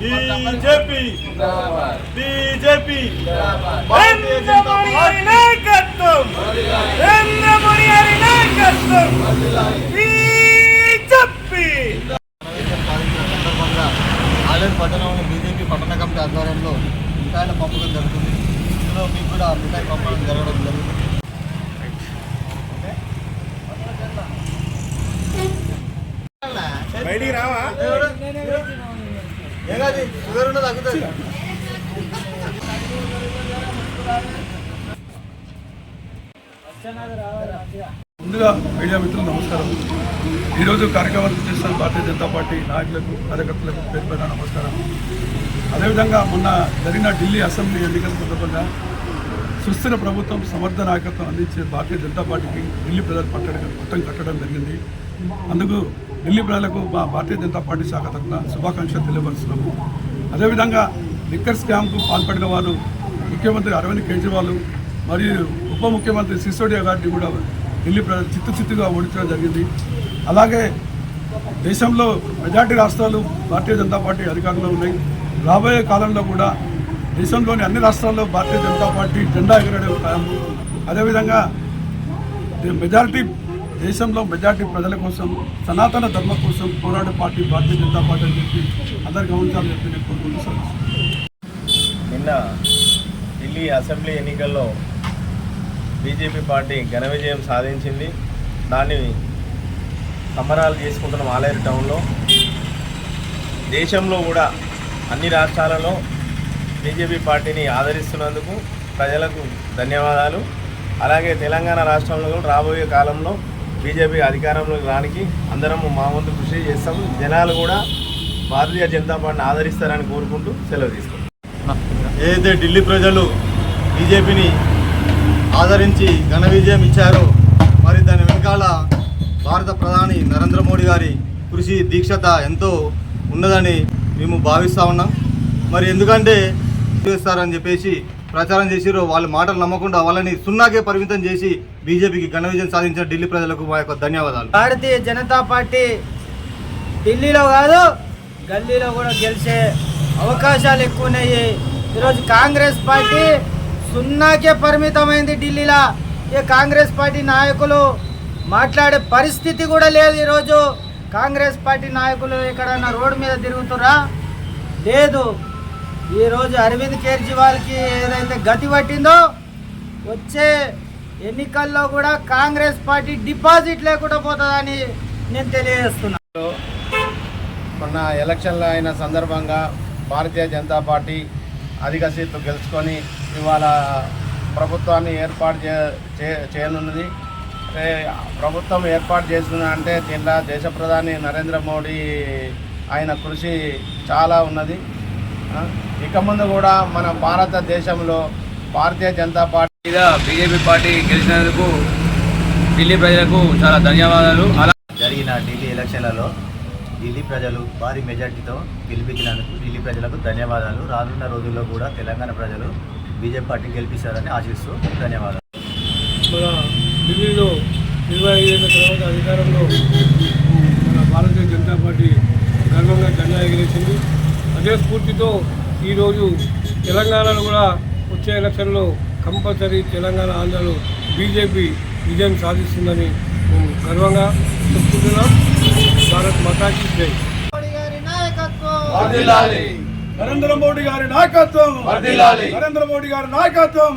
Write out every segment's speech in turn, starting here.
BJP. BJP. Narendra Modi గారి నాయకత్వం నరేంద్ర మోడీ గారి నాయకత్వం బీజేపీ. సందర్భంగా ఆలేరు పట్టణంలో బీజేపీ పట్టణ కమిటీ ఆధ్వర్యంలో మిఠాయిల పంపకం జరుగుతుంది. ఇందులో మీకు కూడా మిఠాయి పంపడం జరగడం జరుగుతుంది. బయటికి రావా? షుగర్ తగ్గుతుంది ముందుగా మీడియా మిత్రులు నమస్కారం. ఈరోజు కార్యక్రమాలు చేస్తున్న భారతీయ జనతా పార్టీ నాయకులకు కార్యకర్తలకు పేరు నమస్కారం. అదేవిధంగా మొన్న జరిగిన ఢిల్లీ అసెంబ్లీ ఎన్నికల సందర్భంగా సుస్థిర ప్రభుత్వం సమర్థ నాయకత్వం అందించే భారతీయ జనతా పార్టీకి ఢిల్లీ ప్రజలు పట్టడం పట్టం కట్టడం జరిగింది. అందుకు ఢిల్లీ ప్రజలకు మా భారతీయ జనతా పార్టీ శాఖ తరఫున శుభాకాంక్షలు తెలియపరుస్తున్నాము. అదేవిధంగా లిక్కర్ స్కామ్కు పాల్పడిన వారు ముఖ్యమంత్రి అరవింద్ కేజ్రీవాల్ మరియు ఉప ముఖ్యమంత్రి సిసోడియా గారిని కూడా ఢిల్లీ ప్రజలు చిత్తుచిత్తుగా ఓడించడం జరిగింది. అలాగే దేశంలో మెజార్టీ రాష్ట్రాలు భారతీయ జనతా పార్టీ అధికారంలో ఉన్నాయి. రాబోయే కాలంలో కూడా దేశంలోని అన్ని రాష్ట్రాల్లో భారతీయ జనతా పార్టీ జెండా ఎగరడం ఖాయం. అదేవిధంగా ది- మెజారిటీ దేశంలో మెజార్టీ ప్రజల కోసం సనాతన ధర్మం కోసం పోరాట పార్టీ భారతీయ జనతా పార్టీ అని చెప్పి అందరు గమనించాలని చెప్పి నేను కోరుకుంటున్నాను నిన్న ఢిల్లీ అసెంబ్లీ ఎన్నికల్లో బీజేపీ పార్టీ ఘన విజయం సాధించింది. దాన్ని సంబరాలు చేసుకుంటున్న ఆలేరు టౌన్లో దేశంలో కూడా అన్ని రాష్ట్రాలలో బీజేపీ పార్టీని ఆదరిస్తున్నందుకు ప్రజలకు ధన్యవాదాలు. అలాగే తెలంగాణ రాష్ట్రంలో కూడా రాబోయే కాలంలో బీజేపీ అధికారంలోకి రానికి అందరం మా వంతు కృషి చేస్తాం జనాలు కూడా భారతీయ జనతా పార్టీని ఆదరిస్తారని కోరుకుంటూ సెలవు తీసుకుంటాం ఏదైతే ఢిల్లీ ప్రజలు బీజేపీని ఆదరించి ఘన విజయం ఇచ్చారో మరి దాని వెనకాల భారత ప్రధాని నరేంద్ర మోడీ గారి కృషి దీక్షత ఎంతో ఉన్నదని మేము భావిస్తూ ఉన్నాం. మరి ఎందుకంటే చేస్తారని చెప్పేసి ప్రచారం చేసిరో వాళ్ళ మాటలు నమ్మకుండా వాళ్ళని సున్నాకే పరిమితం చేసి బీజేపీకి ఘన విజయం సాధించిన ఢిల్లీ ప్రజలకు మా యొక్క ధన్యవాదాలు. భారతీయ జనతా పార్టీ ఢిల్లీలో కాదు గల్లీలో కూడా గెలిచే అవకాశాలు ఎక్కువ ఉన్నాయి ఈరోజు కాంగ్రెస్ పార్టీ సున్నాకే పరిమితమైంది ఢిల్లీలో. ఈ కాంగ్రెస్ పార్టీ నాయకులు మాట్లాడే పరిస్థితి కూడా లేదు ఈరోజు. కాంగ్రెస్ పార్టీ నాయకులు ఎక్కడైనా రోడ్డు మీద తిరుగుతురా? లేదు. ఈరోజు అరవింద్ కేజ్రీవాల్కి ఏదైతే గతి పట్టిందో వచ్చే ఎన్నికల్లో కూడా కాంగ్రెస్ పార్టీ డిపాజిట్ లేకుండా పోతుందని నేను తెలియజేస్తున్నా. మొన్న ఎలక్షన్లు అయిన సందర్భంగా భారతీయ జనతా పార్టీ అధిక సీట్లు గెలుచుకొని ఇవాళ ప్రభుత్వాన్ని ఏర్పాటు చేయనున్నది. ప్రభుత్వం ఏర్పాటు చేస్తున్న అంటే దీనిలో దేశ ప్రధాని నరేంద్ర మోడీ ఆయన కృషి చాలా ఉన్నది. ఇక ముందు కూడా మన భారతదేశంలో భారతీయ జనతా పార్టీ మీద బీజేపీ పార్టీ గెలిచినందుకు ఢిల్లీ ప్రజలకు చాలా ధన్యవాదాలు. అలా జరిగిన ఢిల్లీ ఎలక్షన్లలో ఢిల్లీ ప్రజలు భారీ మెజార్టీతో గెలిపించినందుకు ఢిల్లీ ప్రజలకు ధన్యవాదాలు. రానున్న రోజుల్లో కూడా తెలంగాణ ప్రజలు బీజేపీ పార్టీ గెలిపిస్తారని ఆశిస్తూ ధన్యవాదాలు. మన ఢిల్లీలో ఇరవై ఐదేళ్ళ తర్వాత అధికారంలో మన భారతీయ జనతా పార్టీ గర్వంగా జెండా ఎగిరేసింది. అదే స్ఫూర్తితో ఈరోజు తెలంగాణలో కూడా వచ్చే ఎలక్షన్లో కంపల్సరీ తెలంగాణ ఆంధ్రలో బీజేపీ విజయం సాధిస్తుందని మేము గర్వంగా చెప్పుకుంటున్నాం. భారత్ మాతాకి జై. మోడీ గారి నాయకత్వం. నరేంద్ర మోడీ గారి నాయకత్వం. నరేంద్ర మోడీ గారి నాయకత్వం.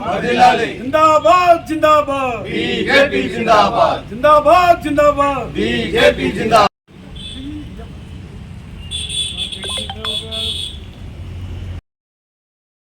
జిందాబాద్ జిందాబాద్. జిందాబాద్. జిందాబాద్.